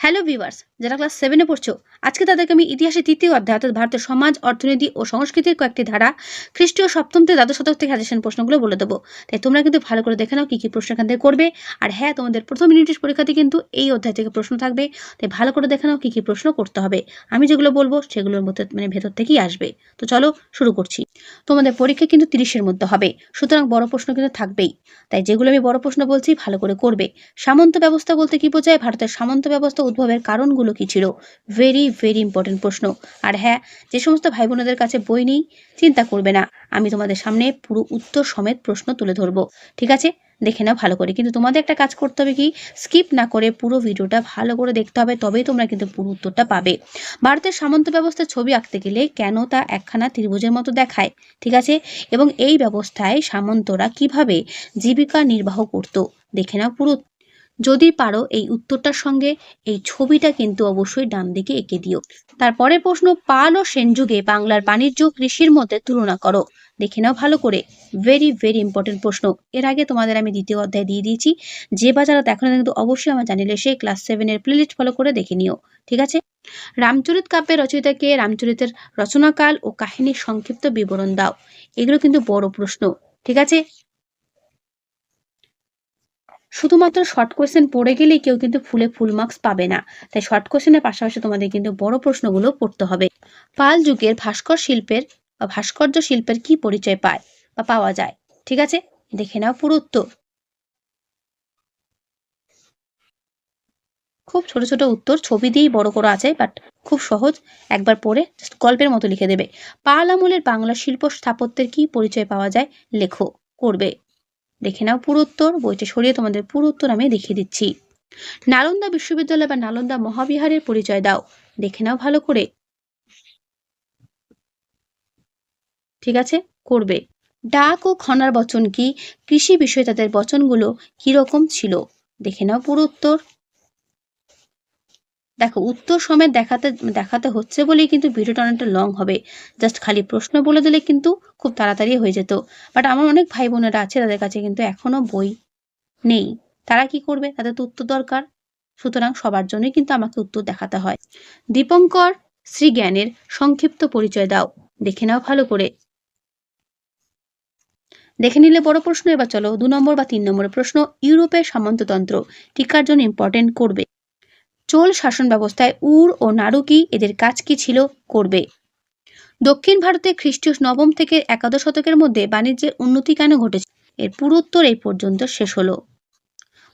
Hello viewers যারা class সেভেনে পড়ছো, আজকে তাদেরকে আমি ইতিহাসের তৃতীয় অধ্যায়, অর্থাৎ ভারতের সমাজ, অর্থনীতি ও সংস্কৃতির কয়েকটি ধারা, খ্রিস্টীয় সপ্তম থেকে দ্বাদশ শতক থেকে সাজেশন প্রশ্নগুলো বলে দেবো। তাই তোমরা কিন্তু ভালো করে দেখে নাও কী কী প্রশ্ন এখান থেকে করবে। আর হ্যাঁ তোমাদের প্রথম ইউনিটের পরীক্ষাতে কিন্তু এই অধ্যায় থেকে প্রশ্ন থাকবে। তাই ভালো করে দেখে নাও কী কী প্রশ্ন করতে হবে। আমি যেগুলো বলব, সেগুলোর মধ্যে মানে ভেতর থেকেই আসবে। তো চলো শুরু করছি। তোমাদের পরীক্ষা কিন্তু তিরিশের মধ্যে হবে। সুতরাং বড় প্রশ্ন কিন্তু থাকবেই। তাই যেগুলো আমি বড় প্রশ্ন বলছি, ভালো করে করবে। সামন্ত ব্যবস্থা বলতে কি বোঝায়? ভারতের সামন্ত ব্যবস্থা উদ্ভবের কারণগুলো কি ছিল? ভেরি ভেরি ইম্পর্টেন্ট প্রশ্ন। আর হ্যাঁ যে সমস্ত ভাই বোনদের কাছে বই নেই, চিন্তা করবে না। আমি তোমাদের সামনে পুরো উত্তর সমেত প্রশ্ন তুলে ধরবো। ঠিক আছে? দেখে নাও ভালো করে। কিন্তু তোমাদের একটা কাজ করতে হবে কি? স্কিপ না করে পুরো ভিডিওটা ভালো করে দেখতে হবে, তবেই তোমরা কিন্তু পুরো উত্তরটা পাবে। ভারতের সামন্ত ব্যবস্থার ছবি আঁকতে গেলে কেন তা একখানা ত্রিভুজের মতো দেখায়? ঠিক আছে? এবং এই ব্যবস্থায় সামন্তরা কীভাবে জীবিকা নির্বাহ করত? দেখে নাও পুরো যদি পারো এই উত্তরটার সঙ্গে, এই ছবিটা কিন্তু অবশ্যই ডান দিকে এঁকে দিও। তারপরে প্রশ্ন পাল ও সেন যুগে বাংলার বাণিজ্য কৃষির মধ্যে তুলনা করো। দেখে নাও ভালো করে। ভেরি ভেরি ইম্পর্টেন্ট প্রশ্ন। এর আগে তোমাদের আমি দ্বিতীয় অধ্যায় দিয়ে দিয়েছি। যে বা যারা দেখো কিন্তু অবশ্যই আমার জানিলে সেই ক্লাস সেভেনের প্লেলিস্ট ফলো করে দেখে নিও। ঠিক আছে? রামচরিত কাব্যের রচয়িতাকে রামচরিতের রচনাকাল ও কাহিনীর সংক্ষিপ্ত বিবরণ দাও। এগুলো কিন্তু বড় প্রশ্ন। ঠিক আছে? শুধুমাত্র শর্ট কোয়েশ্চেন পড়ে গেলেই কেউ কিন্তু ফুলে ফুল মার্কস পাবে না। তাই শর্ট কোয়েশ্চেনের পাশাপাশি তোমাদের কিন্তু বড় প্রশ্নগুলো পড়তে হবে। পাল যুগের ভাস্কর শিল্পের বা ভাস্কর্য শিল্পের কি পরিচয় পায় বা পাওয়া যায়? ঠিক আছে? দেখে নাও পুরো উত্তর। খুব ছোট ছোট উত্তর ছবি দিয়েই বড় করা আছে বাট খুব সহজ। একবার পড়ে গল্পের মতো লিখে দেবে। পাল আমলের বাংলা শিল্প স্থাপত্যের কি পরিচয় পাওয়া যায়? লেখো, করবে। দেখে নাও পুরো উত্তর, বইটা সরিয়ে তোমাদের পুরো উত্তর আমি দেখিয়ে দিচ্ছি। নালন্দা বিশ্ববিদ্যালয় বা নালন্দা মহাবিহারের পরিচয় দাও। দেখে নাও ভালো করে। ঠিক আছে? করবে। ডাক ও খনার বচন কি? কৃষি বিষয়ে তাদের বচনগুলো কীরকম ছিল? দেখে নাও পুরো উত্তর। দেখো, উত্তর সমেত দেখাতে দেখাতে হচ্ছে বলেই কিন্তু ভিডিওটা অনেকটা লং হবে। জাস্ট খালি প্রশ্ন বলে দিলে কিন্তু খুব তাড়াতাড়ি হয়ে যেত। বাট আমার অনেক ভাই বোনেরা আছে, তাদের কাছে কিন্তু এখনও বই নেই। তারা কি করবে? তাদের তো উত্তর দরকার। সুতরাং সবার জন্যই কিন্তু আমাকে উত্তর দেখাতে হয়। দীপঙ্কর শ্রীজ্ঞানের সংক্ষিপ্ত পরিচয় দাও। দেখে নাও ভালো করে। দেখে নিলে বড় প্রশ্ন, এবার চলো দু নম্বর বা তিন নম্বরের প্রশ্ন। ইউরোপের সামন্ততন্ত্র, টিকার জন্য ইম্পর্টেন্ট করবে। চোল শাসন ব্যবস্থায় উর ও নারুকি এদের কাজ কি ছিল, করবে। দক্ষিণ ভারতে খ্রিস্টীয় নবম থেকে একাদশ শতকের মধ্যে বাণিজ্যের উন্নতি কেন ঘটেছে? এর পুরো উত্তর এই পর্যন্ত শেষ হলো।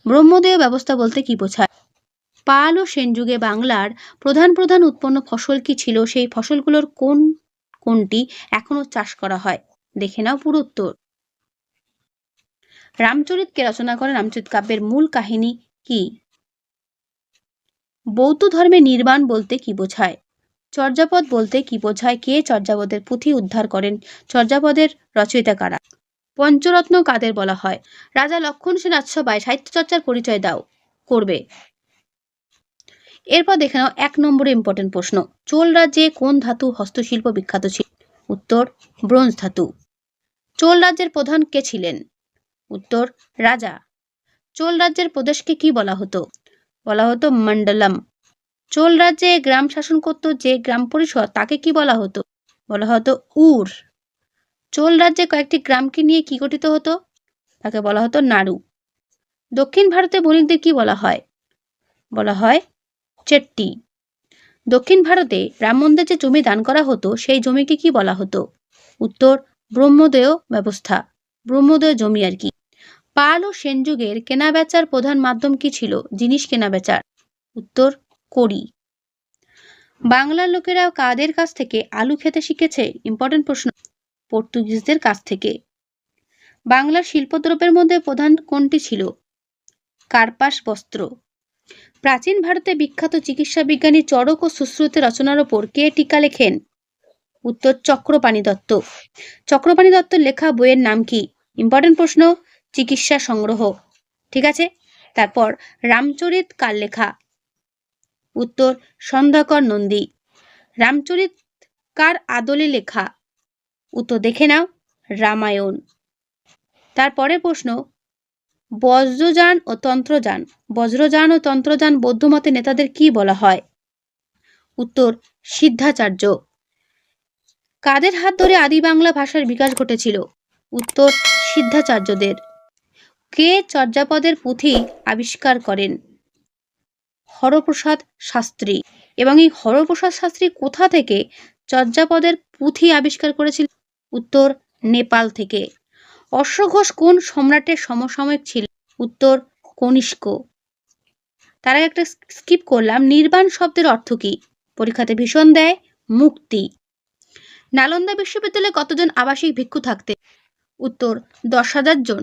ব্রহ্মদেয় ব্যবস্থা বলতে কি বোঝায়? পাল ও সেন যুগে বাংলার প্রধান প্রধান উৎপন্ন ফসল কি ছিল? সেই ফসলগুলোর কোন, কোনটি এখনও চাষ করা হয়? দেখে নাও পুরোত্তর। রামচরিতকে রচনা করেন রামচরিত কাব্যের মূল কাহিনী কি? বৌদ্ধ ধর্মে নির্বাণ বলতে কি বোঝায়? চর্যাপদ বলতে কি বোঝায়? কে চর্যাপদের পুঁথি উদ্ধার করেন? চর্যাপদের রচয়িতা কারা? পঞ্চরত্ন কাদের বলা হয়? রাজা লক্ষণ সেন রাজসভায় সাহিত্য চর্চার পরিচয় দাও, করবে। এরপর দেখে নাও এক নম্বরে ইম্পর্টেন্ট প্রশ্ন। চোল রাজ্যে কোন ধাতু হস্তশিল্প বিখ্যাত ছিল? উত্তর, ব্রোঞ্জ ধাতু। চোল রাজ্যের প্রধান কে ছিলেন? উত্তর, রাজা। চোল রাজ্যের প্রদেশকে কি বলা হতো? বলা হতো মন্ডলম চোল রাজ্যে গ্রাম শাসন করত যে গ্রাম পরিষদ, তাকে কি বলা হতো? বলা হতো উর। চোল রাজ্যে কয়েকটি গ্রামকে নিয়ে কি গঠিত হতো? তাকে বলা হতো নাড়ু। দক্ষিণ ভারতে বণিকদের কি বলা হয়? বলা হয় চেট্টি। দক্ষিণ ভারতে ব্রাহ্মণদের যে জমি দান করা হতো, সেই জমিকে কি বলা হতো? উত্তর, ব্রহ্মদেয় ব্যবস্থা। ব্রহ্মোদয় জমি আর কি। পাল ও সেন যুগের কেনাবেচার প্রধান মাধ্যম কি ছিল? জিনিস কেনাবেচার। উত্তর করি বাংলার লোকেরা কাদের কাছ থেকে আলু খেতে শিখেছে? ইম্পর্টেন্ট প্রশ্ন। পর্তুগিজদের কাছ থেকে। বাংলার শিল্পদ্রব্যের মধ্যে প্রধান কোনটি ছিল? কার্পাস বস্ত্র। প্রাচীন ভারতে বিখ্যাত চিকিৎসা বিজ্ঞানী চরক ও সুশ্রুতে রচনার ওপর কে টিকা লেখেন? উত্তর, চক্রপাণি দত্ত। চক্রপাণি দত্তর লেখা বইয়ের নাম কি? ইম্পর্টেন্ট প্রশ্ন। চিকিৎসা সংগ্রহ। ঠিক আছে? তারপর রামচরিত কার লেখা উত্তর, সন্ধ্যাকর নন্দী। রামচরিত কার আদলে লেখা? উত্তর দেখে নাও, রামায়ণ। তারপরে প্রশ্ন, বজ্রযান ও তন্ত্রযান। বজ্রযান ও তন্ত্রযান বৌদ্ধমতে নেতাদের কি বলা হয়? উত্তর, সিদ্ধাচার্য। কাদের হাত ধরে আদি বাংলা ভাষার বিকাশ ঘটেছিল? উত্তর, সিদ্ধাচার্যদের। কে চর্যাপদের পুঁথি আবিষ্কার করেন? হরপ্রসাদ শাস্ত্রী। এবং এই হরপ্রসাদ শাস্ত্রী কোথা থেকে চর্যাপদের পুঁথি আবিষ্কার করেছিল? উত্তর, নেপাল থেকে। অশ্বঘোষ কোন সম্রাটের সমসাময়িক ছিল? উত্তর, কনিষ্ক। তার আগে একটা স্কিপ করলাম। নির্বাণ শব্দের অর্থ কি? পরীক্ষাতে ভীষণ দেয়, মুক্তি। নালন্দা বিশ্ববিদ্যালয়ে কতজন আবাসিক ভিক্ষু থাকতে উত্তর, দশ হাজার জন।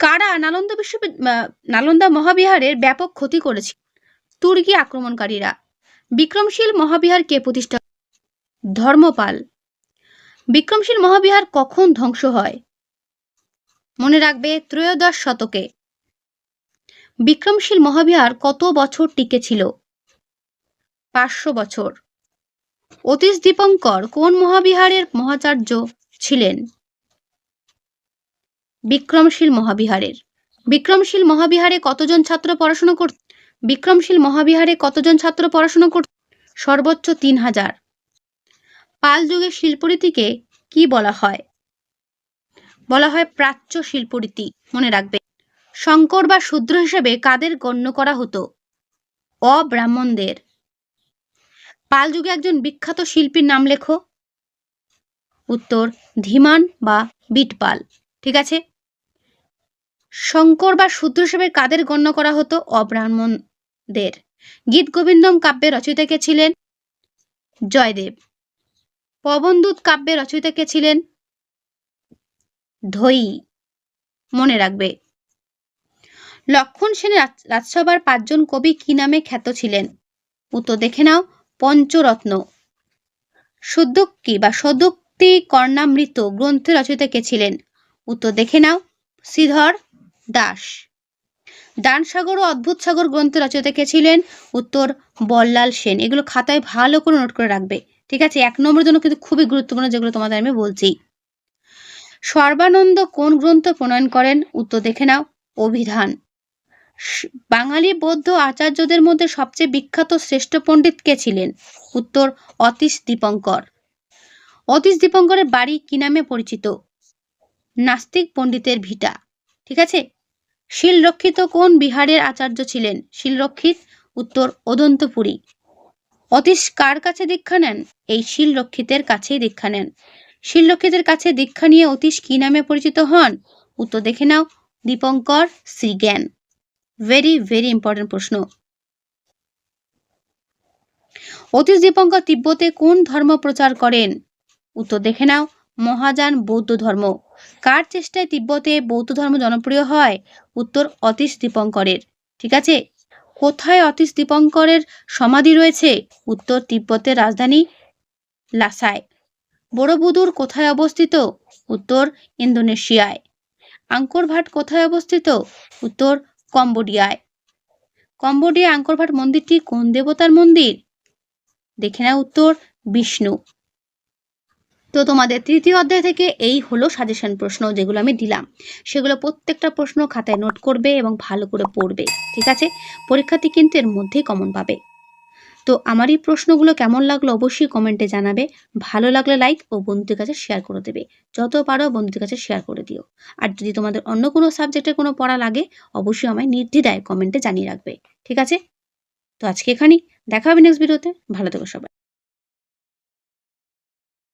কারা নালন্দা বিশ্ববিদ্যালয় নালন্দা মহাবিহারের ব্যাপক ক্ষতি করেছে? তুর্কি আক্রমণকারীরা। বিক্রমশীল মহাবিহার কে প্রতিষ্ঠা ধর্মপাল। বিক্রমশীল মহাবিহার কখন ধ্বংস হয়? মনে রাখবে ত্রয়োদশ শতকে। বিক্রমশীল মহাবিহার কত বছর টিকে ছিল? পাঁচশো বছর। অতীশ দীপঙ্কর কোন মহাবিহারের মহাচার্য ছিলেন? বিক্রমশীল মহাবিহারের। বিক্রমশীল মহাবিহারে কতজন ছাত্র পড়াশোনা কর বিক্রমশীল মহাবিহারে কতজন ছাত্র পড়াশোনা কর সর্বোচ্চ তিন হাজার। পাল যুগের শিল্পরীতিকে কি বলা হয়? বলা হয় প্রাচ্য শিল্পরীতি, মনে রাখবে। শঙ্কর বা শূদ্র হিসেবে কাদের গণ্য করা হতো? অব্রাহ্মণদের পাল যুগে একজন বিখ্যাত শিল্পীর নাম লেখো। উত্তর, ধীমান বা বিটপাল। ঠিক আছে? শঙ্কর বা শূদ্র হিসেবে কাদের গণ্য করা হতো? অব্রাহ্মণদের। গীত গোবিন্দম কাব্যের রচয়িতা কে ছিলেন? জয়দেব। পবনদূত কাব্যের রচয়িতা কে ছিলেন? ধৈ মনে রাখবে। লক্ষণ রাজ- রাজসভার পাঁচজন কবি কি নামে খ্যাত ছিলেন? উত্তর দেখে নাও। পঞ্চরত্ন। সুদ্যোক্তি বা সদুক্তি কর্ণামৃত গ্রন্থের রচয়িতা কে ছিলেন? উত্তর দেখে নাও। শ্রীধর দাস। দানসাগর ও অদ্ভুত সাগর গ্রন্থ রচয়িতা কে ছিলেন? উত্তর, বল্লাল সেন। এগুলো খাতায় ভালো করে নোট করে রাখবে। ঠিক আছে? এক নম্বরের জন্য কিন্তু খুবই গুরুত্বপূর্ণ যেগুলো তোমাদের আমি বলছি। সর্বানন্দ কোন গ্রন্থ প্রণয়ন করেন? উত্তর দেখে নাও। অভিধান। বাঙালি বৌদ্ধ আচার্যদের মধ্যে সবচেয়ে বিখ্যাত শ্রেষ্ঠ পণ্ডিত কে ছিলেন? উত্তর, অতীশ দীপঙ্কর। অতীশ দীপঙ্করের বাড়ি কি নামে পরিচিত? নাস্তিক পণ্ডিতের ভিটা। ঠিক আছে? শিলরক্ষিত কোন বিহারের আচার্য ছিলেন? শিলরক্ষিত, উত্তর অদন্তপুরী। অতীশ কার কাছে দীক্ষা নেন? এই শিলরক্ষিতের কাছেই দীক্ষা নেন। শিলরক্ষিতের কাছে দীক্ষা নিয়ে অতীশ কি নামে পরিচিত হন? উত্তর দেখে নাও, Dipankar Srijnan. Very very important প্রশ্ন। অতীশ দীপঙ্কর তিব্বতে কোন ধর্ম প্রচার করেন? উত্তর দেখে নাও মহাযান বৌদ্ধ ধর্ম। কার চেষ্টায় তিব্বতে বৌদ্ধ ধর্ম জনপ্রিয় হয়? উত্তর অতীশ দীপঙ্করের। ঠিক আছে? কোথায় অতীশ দীপঙ্করের সমাধি রয়েছে? উত্তর তিব্বতের রাজধানী লাসায়। বড়বুদুর কোথায় অবস্থিত? উত্তর ইন্দোনেশিয়ায়। আঙ্করভাট কোথায় অবস্থিত? উত্তর কম্বোডিয়ায়। কম্বোডিয়া আঙ্করভাট মন্দিরটি কোন দেবতার মন্দির? দেখে নাও উত্তর, বিষ্ণু। তো তোমাদের তৃতীয় অধ্যায় থেকে এই হলো সাজেশন প্রশ্ন যেগুলো আমি দিলাম। সেগুলো প্রত্যেকটা প্রশ্ন খাতায় নোট করবে এবং ভালো করে পড়বে, ঠিক আছে? পরীক্ষার্থী কিন্তু এর মধ্যেই কমন পাবে। তো আমার এই প্রশ্নগুলো কেমন লাগল অবশ্যই কমেন্টে জানাবে। ভালো লাগলে লাইক ও বন্ধুদের কাছে শেয়ার করে দেবে। যত পারো বন্ধুদের কাছে শেয়ার করে দিও। আর যদি তোমাদের অন্য কোনো সাবজেক্টের কোনো পড়া লাগে, অবশ্যই আমায় নির্দ্বিধায় কমেন্টে জানিয়ে রাখবে, ঠিক আছে? তো আজকে এখানেই। দেখা হবে নেক্সট ভিডিওতে ভালো থেকো সবাই।